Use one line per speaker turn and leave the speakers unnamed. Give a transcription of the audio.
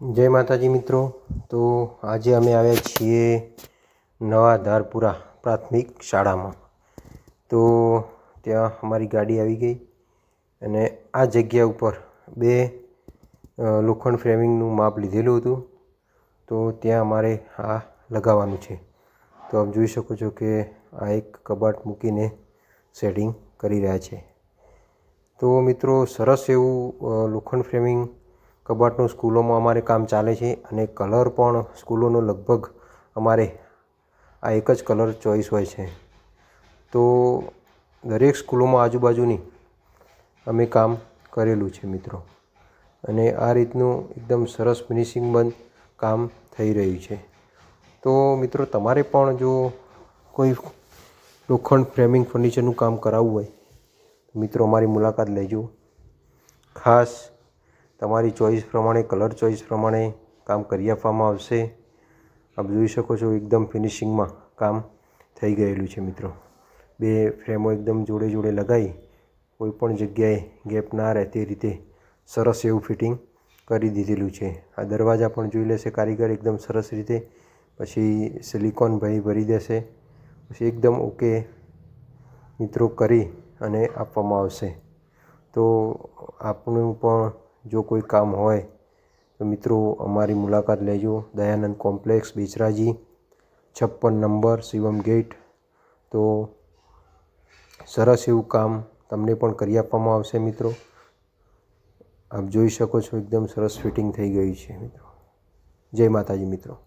જય માતાજી મિત્રો. તો આજે અમે આવ્યા છીએ નવા ધારપુરા પ્રાથમિક શાળામાં. તો ત્યાં અમારી ગાડી આવી ગઈ અને આ જગ્યા ઉપર બે લોખંડ ફ્રેમિંગનું માપ લીધેલું હતું. તો ત્યાં અમારે આ લગાવવાનું છે. તો આપ જોઈ શકો છો કે આ એક કબાટ મૂકીને સેટિંગ કરી રહ્યા છે. તો મિત્રો સરસ એવું લોખંડ ફ્રેમિંગ કબાટનું સ્કૂલોમાં અમારે કામ ચાલે છે અને કલર પણ સ્કૂલોનો લગભગ અમારે આ એક જ કલર ચોઈસ હોય છે. તો દરેક સ્કૂલોમાં આજુબાજુની અમે કામ કરેલું છે મિત્રો. અને આ રીતનું એકદમ સરસ ફિનિશિંગ બંધ કામ થઈ રહ્યું છે. તો મિત્રો તમારે પણ જો કોઈ લોખંડ ફ્રેમિંગ ફર્નિચરનું કામ કરાવવું હોય મિત્રો અમારી મુલાકાત લેજો. ખાસ તમારી ચોઈસ પ્રમાણે, કલર ચોઈસ પ્રમાણે કામ કરી આપવામાં આવશે. આપ જોઈ શકો છો એકદમ ફિનિશિંગમાં કામ થઈ ગયેલું છે મિત્રો. બે ફ્રેમો એકદમ જોડે જોડે લગાવી કોઈ પણ જગ્યાએ ગેપ ના રહે તે રીતે સરસ એવું ફિટિંગ કરી દીધેલું છે. આ દરવાજા પણ જોઈ લેશે, કારીગર એકદમ સરસ રીતે પછી સિલિકોન ભાઈ ભરી દેશે. પછી એકદમ ઓકે મિત્રો કરી અને આપવામાં આવશે. તો આપનું પણ જો કોઈ કામ હોય, તો મિત્રો અમારી મુલાકાત લેજો. દયાનંદ કોમ્પ્લેક્સ, બેચરાજી, છપ્પન નંબર, શિવમ ગેટ. તો સરસ એવું કામ તમને પણ કરી આપવામાં આવશે મિત્રો. આપ જોઈ શકો છો, એકદમ સરસ ફિટિંગ થઈ ગયું છે મિત્રો. જય માતાજી મિત્રો.